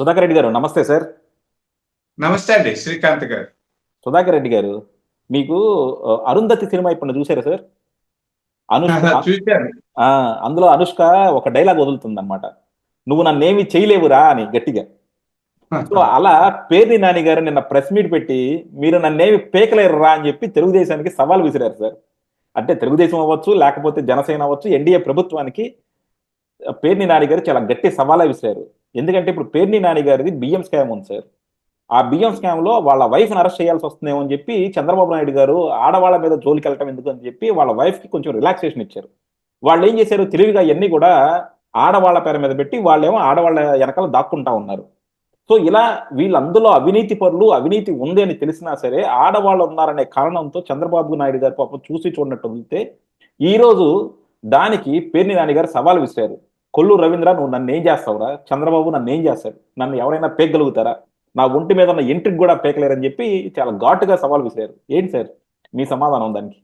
సుధాకర్ రెడ్డి గారు నమస్తే సార్. నమస్తే అండి శ్రీకాంత్ గారు. సుధాకర్ రెడ్డి గారు మీకు అరుంధతి సినిమా ఇప్పుడు చూసారా సార్? అనుష్క అందులో అనుష్క ఒక డైలాగ్ వదులుతుంది అనమాట నువ్వు నన్నేమి చేయలేవురా అని గట్టిగా. సో అలా పేర్ని నాని గారు నిన్న ప్రెస్ మీట్ పెట్టి మీరు నన్నేమి పేకలేరురా అని చెప్పి తెలుగుదేశానికి సవాల్ విసిరారు సార్. అంటే తెలుగుదేశం అవ్వచ్చు లేకపోతే జనసేన అవ్వచ్చు ఎన్డీఏ ప్రభుత్వానికి పేర్ని నాని గారు చాలా గట్టి సవాలా విసిరారు. ఎందుకంటే ఇప్పుడు పేర్ని నాని గారిది బియ్యం స్కామ్ ఉంది సార్. ఆ బియ్యం స్కామ్లో వాళ్ళ వైఫ్ అరెస్ట్ చేయాల్సి వస్తుందేమో అని చెప్పి చంద్రబాబు నాయుడు గారు ఆడవాళ్ళ మీద జోలికి వెళ్ళటం ఎందుకు అని చెప్పి వాళ్ళ వైఫ్కి కొంచెం రిలాక్సేషన్ ఇచ్చారు. వాళ్ళు ఏం చేశారు తెలివిగా ఇవన్నీ కూడా ఆడవాళ్ళ పేరు మీద పెట్టి వాళ్ళేమో ఆడవాళ్ళ వెనకాల దాక్కుంటా ఉన్నారు. సో ఇలా వీళ్ళందులో అవినీతి పరులు అవినీతి ఉంది అని తెలిసినా సరే ఆడవాళ్ళు ఉన్నారనే కారణంతో చంద్రబాబు నాయుడు గారు పాపం చూసి చూడనట్టు వెళ్తే ఈరోజు దానికి పేర్ని నాని గారు సవాల్ విసిరారు. కొల్లు రవీంద్ర నువ్వు నన్ను ఏం చేస్తావురా? చంద్రబాబు నన్ను ఏం చేస్తాడు? నన్ను ఎవరైనా పేకగలుగుతారా నా ఒంటి మీద ఉన్న ఎంట్రికి కూడా పేకలేరని చెప్పి చాలా ఘాటుగా సవాల్ విసిరారు. ఏంటి సార్? మీ సమాధానం దానికి.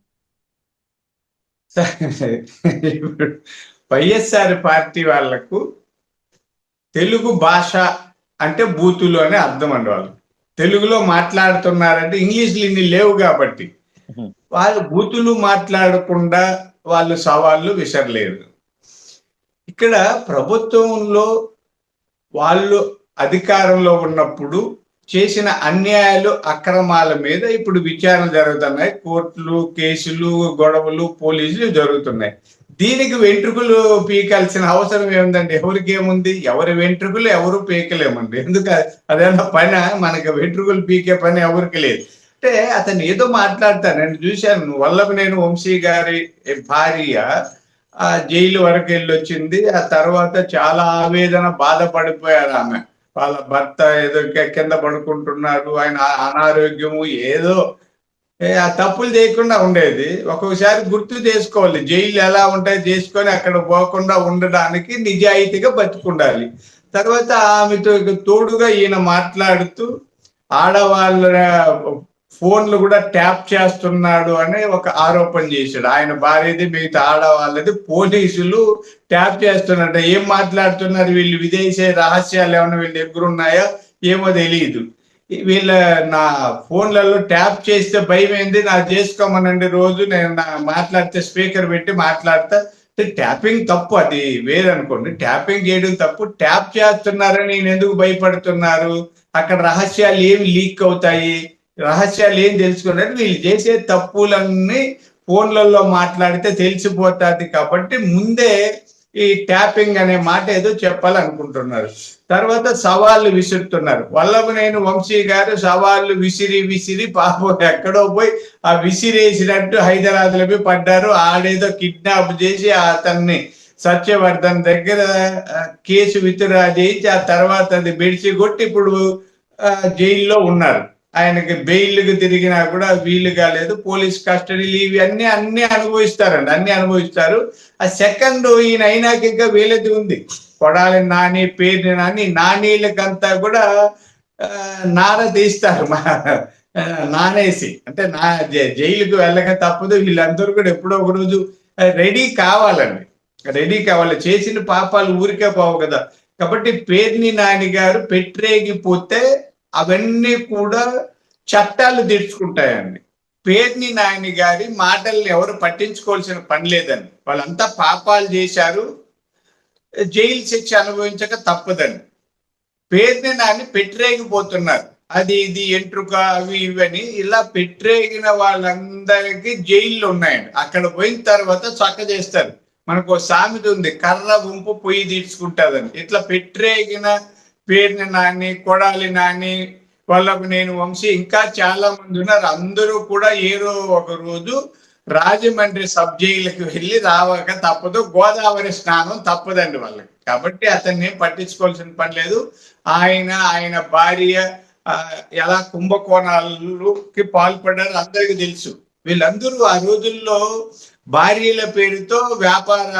వైఎస్ఆర్ పార్టీ వాళ్ళకు తెలుగు భాష అంటే బూతులు అని అర్థం అండి వాళ్ళు తెలుగులో మాట్లాడుతున్నారంటే ఇంగ్లీష్లు ఇన్ని లేవు కాబట్టి. వాళ్ళు బూతులు మాట్లాడకుండా వాళ్ళు సవాళ్ళు విసరలేరు ఇక్కడ ప్రభుత్వంలో వాళ్ళు అధికారంలో ఉన్నప్పుడు చేసిన అన్యాయాలు అక్రమాల మీద ఇప్పుడు విచారణ జరుగుతున్నాయి. కోర్టులు కేసులు గొడవలు పోలీసులు జరుగుతున్నాయి. దీనికి వెంట్రుకలు పీకాల్సిన అవసరం ఏముందండి? ఎవరికి ఏముంది? ఎవరి వెంట్రుకలు ఎవరు పీకలేమండి? ఎందుక? అదేనా పని? మనకి వెంట్రుకలు పీకే పని ఎవరికి లేదు. అంటే అతను ఏదో మాట్లాడతాను నేను చూశాను. వల్లభ నేను వంశీ గారి భార్య ఆ జైలు వరకు వెళ్ళొచ్చింది. ఆ తర్వాత చాలా ఆవేదన బాధపడిపోయారు ఆమె. వాళ్ళ భర్త ఏదో కింద పడుకుంటున్నారు ఆయన అనారోగ్యము ఏదో ఆ తప్పులు చేయకుండా ఉండేది. ఒక్కొక్కసారి గుర్తు చేసుకోవాలి. జైలు ఎలా ఉంటాయి చేసుకొని అక్కడ పోకుండా ఉండడానికి నిజాయితీగా బతుకుండాలి. తర్వాత ఆమెతో తోడుగా ఈయన మాట్లాడుతూ ఆడవాళ్ళ ఫోన్లు కూడా ట్యాప్ చేస్తున్నాడు అని ఒక ఆరోపణ చేశాడు. ఆయన భార్యది మిగతా ఆడవాళ్ళది పోలీసులు ట్యాప్ చేస్తున్నట్ట. ఏం మాట్లాడుతున్నారు వీళ్ళు? విదేశీ రహస్యాలు ఏమైనా వీళ్ళు దగ్గర ఏమో తెలియదు వీళ్ళ నా ఫోన్లలో ట్యాప్ చేస్తే భయం ఏంది? నా చేసుకోమనండి రోజు. నేను నా మాట్లాడితే స్పీకర్ పెట్టి మాట్లాడతా. ట్యాపింగ్ తప్పు. అది వేరనుకోండి. ట్యాపింగ్ చేయడం తప్పు. ట్యాప్ చేస్తున్నారని నేను ఎందుకు భయపడుతున్నారు? అక్కడ రహస్యాలు ఏమి లీక్ అవుతాయి? రహస్యాలు ఏం తెలుసుకున్నారు వీళ్ళు చేసే తప్పులన్నీ ఫోన్లలో మాట్లాడితే తెలిసిపోతుంది కాబట్టి ముందే ఈ ట్యాపింగ్ అనే మాట ఏదో చెప్పాలనుకుంటున్నారు. తర్వాత సవాళ్ళు విసురుతున్నారు. వల్లభనేని వంశీ గారు సవాళ్ళు విసిరి విసిరి పాపం ఎక్కడో పోయి ఆ విసిరేసినట్టు హైదరాబాద్లో పోయి పడ్డారు. ఆడేదో కిడ్నాప్ చేసి అతన్ని సత్యవర్ధన్ దగ్గర కేసు విత్డ్రా చేయించి ఆ తర్వాత అది బెడిసి కొట్టి ఇప్పుడు జైల్లో ఉన్నారు. ఆయనకి బెయిల్కి తిరిగినా కూడా వీలు కాలేదు. పోలీస్ కస్టడీలు ఇవి అన్ని అన్ని అనుభవిస్తారండి అన్ని అనుభవిస్తారు. ఆ సెకండ్ ఈయన అయినాక ఇంకా వీలది ఉంది. కొడాలి నాని పేరుని నాని నానీలకంతా కూడా నార తీస్తారు మా నానేసి. అంటే నా జైలుకు వెళ్ళక తప్పదు. వీళ్ళందరూ కూడా ఎప్పుడో ఒక రోజు రెడీ కావాలండి. రెడీ కావాలి. చేసిన పాపాలు ఊరికే పోవు కదా. కాబట్టి పేర్ని నాని గారు పెట్టరేగిపోతే అవన్నీ కూడా చట్టాలు తెచ్చుకుంటాయండి పేర్ని నాయని గారి మాటల్ని ఎవరు పట్టించుకోవాల్సిన పని లేదండి. వాళ్ళంతా పాపాలు చేశారు. జైలు శిక్ష అనుభవించక తప్పదండి. పేరుని నాని పెట్టరేగిపోతున్నారు. అది ఇది ఎంట్రుక అవి ఇవని ఇలా పెట్టరేగిన వాళ్ళందరికీ జైళ్ళు ఉన్నాయండి. అక్కడ పోయిన తర్వాత చక్క చేస్తారు. మనకు సామెత ఉంది కర్ర గుంపు పొయ్యి తీర్చుకుంటాదని ఇట్లా పెట్టరేగిన పేరుని నాని కొడాలి నాని వాళ్ళకు నేను వంశీ ఇంకా చాలా మంది ఉన్నారు. అందరూ కూడా ఏదో ఒక రోజు రాజమండ్రి సబ్ జైలుకి వెళ్ళి రావక తప్పదు గోదావరి స్నానం తప్పదండి వాళ్ళకి. కాబట్టి అతన్ని పట్టించుకోవాల్సిన పని లేదు. ఆయన ఆయన భార్య ఎలా కుంభకోణాలకి పాల్పడ్డారో అందరికీ తెలుసు. వీళ్ళందరూ ఆ రోజుల్లో భార్యల పేరుతో వ్యాపార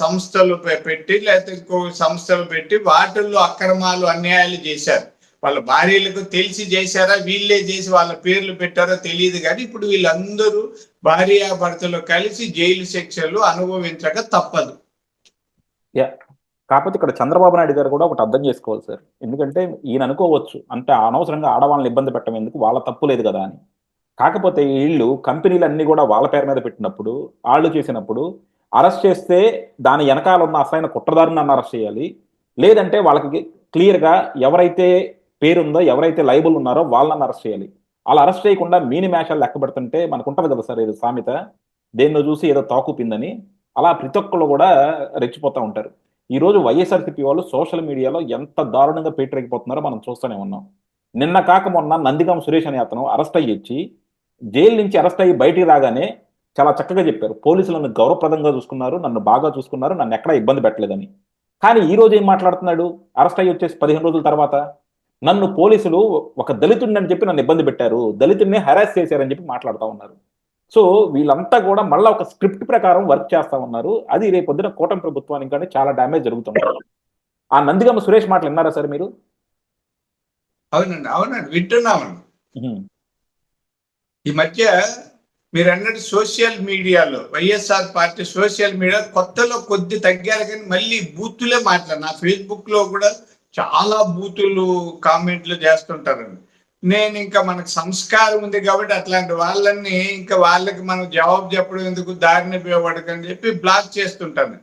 సంస్థలు పెట్టి లేకపోతే ఇంకో సంస్థలు పెట్టి వాటిల్లో అక్రమాలు అన్యాయాలు చేశారు. వాళ్ళ భార్యలకు తెలిసి చేశారా? వీళ్ళే చేసి వాళ్ళ పేర్లు పెట్టారో తెలియదు కానీ ఇప్పుడు వీళ్ళందరూ భార్యాభర్తలు కలిసి జైలు శిక్షలు అనుభవించక తప్పదు. కాకపోతే ఇక్కడ చంద్రబాబు నాయుడు గారు కూడా ఒకటి అర్థం చేసుకోవాలి సార్. ఎందుకంటే ఈయన అనుకోవచ్చు అంటే అనవసరంగా ఆడవాళ్ళని ఇబ్బంది పెట్టడం ఎందుకు? వాళ్ళ తప్పు లేదు కదా అని. కాకపోతే వీళ్ళు కంపెనీలు కూడా వాళ్ళ పేరు మీద పెట్టినప్పుడు వాళ్ళు చేసినప్పుడు అరెస్ట్ చేస్తే దాని వెనకాల ఉన్న అసలైన కుట్రదారుని అరెస్ట్ చేయాలి. లేదంటే వాళ్ళకి క్లియర్గా ఎవరైతే పేరుందో ఎవరైతే లైబుల్ ఉన్నారో వాళ్ళని అరెస్ట్ చేయాలి. అలా అరెస్ట్ చేయకుండా మీని మేషాలు లెక్క పెడుతుంటే మనకు ఉంటుంది కదా సార్ ఇది సామెత. దేన్నో చూసి ఏదో తాకుపిందని అలా ప్రతి ఒక్కళ్ళు కూడా రెచ్చిపోతూ ఉంటారు. ఈరోజు వైఎస్ఆర్సీపీ వాళ్ళు సోషల్ మీడియాలో ఎంత దారుణంగా పేటరెక్కిపోతున్నారో మనం చూస్తూనే ఉన్నాం. నిన్న కాక మొన్న నందిగాం సురేష్ అనే అతను అరెస్ట్ అయ్యి జైలు నుంచి అరెస్ట్ అయ్యి బయటికి రాగానే చాలా చక్కగా చెప్పారు. పోలీసులు నన్ను గౌరవప్రదంగా చూసుకున్నారు నన్ను బాగా చూసుకున్నారు నన్ను ఎక్కడా ఇబ్బంది పెట్టలేదని. కానీ ఈ రోజు ఏం మాట్లాడుతున్నాడు? అరెస్ట్ అయ్యి వచ్చేసి పదిహేను రోజుల తర్వాత నన్ను పోలీసులు ఒక దళితుడిని అని చెప్పి నన్ను ఇబ్బంది పెట్టారు దళితుడిని హెరాస్ చేశారని చెప్పి మాట్లాడుతూ ఉన్నారు. సో వీళ్ళంతా కూడా మళ్ళీ ఒక స్క్రిప్ట్ ప్రకారం వర్క్ చేస్తా ఉన్నారు. అది రేపు పొద్దున కూటమి ప్రభుత్వానికి కానీ చాలా డ్యామేజ్ జరుగుతుంది. ఆ నందిగమ్మ సురేష్ మాటలు విన్నారా సార్ మీరు? అవునండి అవునండి వింటున్నామండి. ఈ మధ్య మీరు అన్నట్టు సోషల్ మీడియాలో వైఎస్ఆర్ పార్టీ సోషల్ మీడియా కొత్తలో కొద్ది తగ్గారు కానీ మళ్ళీ బూతులే మాట్లాడు నా ఫేస్బుక్లో కూడా చాలా బూతులు కామెంట్లు చేస్తుంటారండి. నేను ఇంకా మనకు సంస్కారం ఉంది కాబట్టి అట్లాంటి వాళ్ళని ఇంకా వాళ్ళకి మనం జవాబు చెప్పడం ఎందుకు దారిని ఉపయోగపడకని చెప్పి బ్లాక్ చేస్తుంటాను.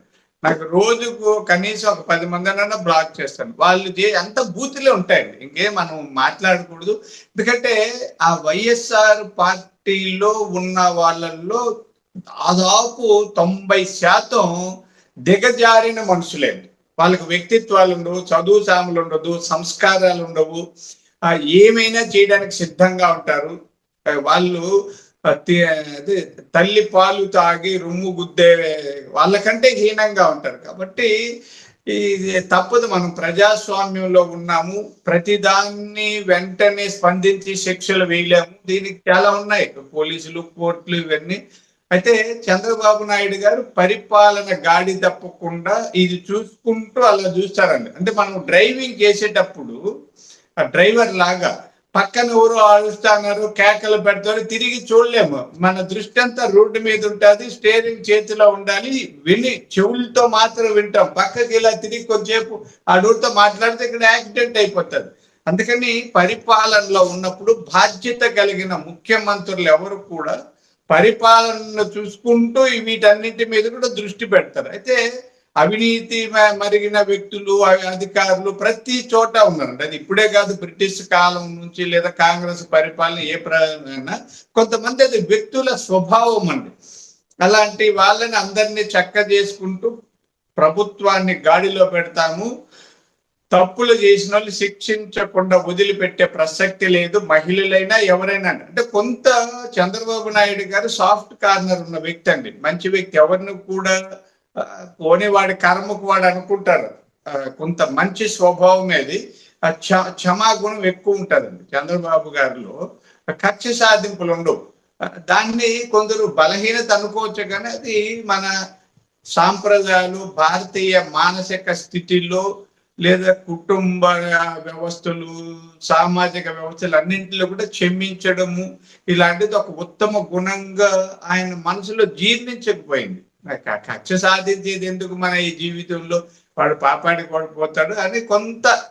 నాకు రోజుకు కనీసం ఒక పది మందినైనా బ్లాక్ చేస్తాను. వాళ్ళు అంత బూతులే ఉంటాయండి. ఇంకేం మనం మాట్లాడకూడదు. ఎందుకంటే ఆ వైఎస్ఆర్ పార్టీలో ఉన్న వాళ్ళల్లో దాదాపు తొంభై శాతం దిగజారిన మనుషులేండి. వాళ్ళకి వ్యక్తిత్వాలు ఉండవు చదువు సాములు ఉండదు సంస్కారాలు ఉండవు ఏమైనా చేయడానికి సిద్ధంగా ఉంటారు. వాళ్ళు ఆ, తల్లి పాలు తాగి రొమ్ము గుద్దే వాళ్ళకంటే హీనంగా ఉంటారు. కాబట్టి ఇది తప్పదు. మనం ప్రజాస్వామ్యంలో ఉన్నాము. ప్రతిదాన్ని వెంటనే స్పందించి శిక్షలు వేయలేము. దీనికి చాలా ఉన్నాయి. పోలీసులు కోర్టులు ఇవన్నీ. అయితే చంద్రబాబు నాయుడు గారు పరిపాలన గాడి తప్పకుండా ఇది చూసుకుంటూ అలా చూస్తారండి. అంటే మనం డ్రైవింగ్ చేసేటప్పుడు ఆ డ్రైవర్ లాగా పక్కన ఎవరు అరుస్తున్నారు కేకలు పెడతారు తిరిగి చూడలేము. మన దృష్టి అంతా రోడ్డు మీద ఉంటుంది స్టేరింగ్ చేతిలో ఉండాలి విని చెవులతో మాత్రం వింటాం. పక్కకి ఇలా తిరిగి కొంచెంసేపు ఆ డోర్తో మాట్లాడితే ఇక్కడ యాక్సిడెంట్ అయిపోతుంది. అందుకని పరిపాలనలో ఉన్నప్పుడు బాధ్యత కలిగిన ముఖ్యమంత్రులు ఎవరు కూడా పరిపాలనను చూసుకుంటూ వీటన్నిటి మీద కూడా దృష్టి పెడతారు. అయితే అవినీతి మరిగిన వ్యక్తులు అవి అధికారులు ప్రతి చోట ఉన్నారండి. అది ఇప్పుడే కాదు బ్రిటిష్ కాలం నుంచి లేదా కాంగ్రెస్ పరిపాలన ఏ ప్రైనా కొంతమంది అది వ్యక్తుల స్వభావం అండి. అలాంటి వాళ్ళని అందరినీ చక్క చేసుకుంటూ ప్రభుత్వాన్ని గాడిలో పెడతాము. తప్పులు చేసిన వాళ్ళు శిక్షించకుండా వదిలిపెట్టే ప్రసక్తి లేదు. మహిళలైనా ఎవరైనా అంటే కొంత చంద్రబాబు నాయుడు గారు సాఫ్ట్ కార్నర్ ఉన్న వ్యక్తి అండి. మంచి వ్యక్తి. ఎవరిని కూడా పోనీ వాడి కర్మకు వాడు అనుకుంటారు కొంత మంచి స్వభావం అది. క్షమాగుణం ఎక్కువ ఉంటుందండి చంద్రబాబు గారిలో. ఖర్చు సాధింపులు ఉండవు. దాన్ని కొందరు బలహీనత అనుకోవచ్చు కానీ అది మన సాంప్రదాయాలు భారతీయ మానసిక స్థితిలో లేదా కుటుంబ వ్యవస్థలు సామాజిక వ్యవస్థలు అన్నింటిలో కూడా క్షమించడము ఇలాంటిది ఒక ఉత్తమ గుణంగా ఆయన మనసులో జీర్ణించకపోయింది. కక్ష సాధించేది ఎందుకు మన ఈ జీవితంలో వాడు పాపానికి పడిపోతాడు అని కొంత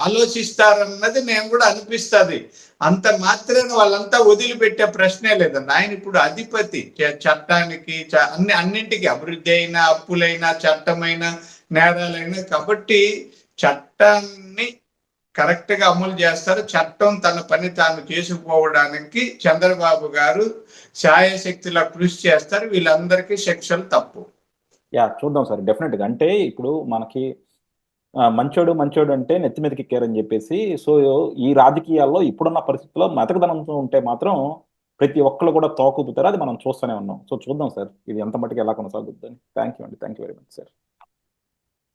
ఆలోచిస్తారన్నది నేను కూడా అనిపిస్తుంది. అంత మాత్రాన వాళ్ళంతా వదిలిపెట్టే ప్రశ్నే లేదండి ఆయన ఇప్పుడు అధిపతి. చట్టానికి చ- అన్ని అన్నింటికి అభివృద్ధి అయినా అప్పులైనా చట్టమైన నేరాలైనా. కాబట్టి చట్టాన్ని కరెక్ట్గా అమలు చేస్తారు. చట్టం తన పని తాను చేసుకుపోవడానికి చంద్రబాబు గారు శాయశక్తిలా కృషి చేస్తారు. వీళ్ళందరికీ శిక్షలు తప్పు. యా చూద్దాం సార్. డెఫినెట్గా అంటే ఇప్పుడు మనకి మంచోడు మంచోడు అంటే నెత్తి మీదకి ఎక్కారని చెప్పేసి సో ఈ రాజకీయాల్లో ఇప్పుడున్న పరిస్థితుల్లో మెతకదనంతో ఉంటే మాత్రం ప్రతి ఒక్కరు కూడా తోకుపుతారు అది మనం చూస్తూనే ఉన్నాం. సో చూద్దాం సార్. ఇది ఎంత మటుకు ఎలా కొనసాగుతుందని థ్యాంక్ యూ అండి. Thank you very much sir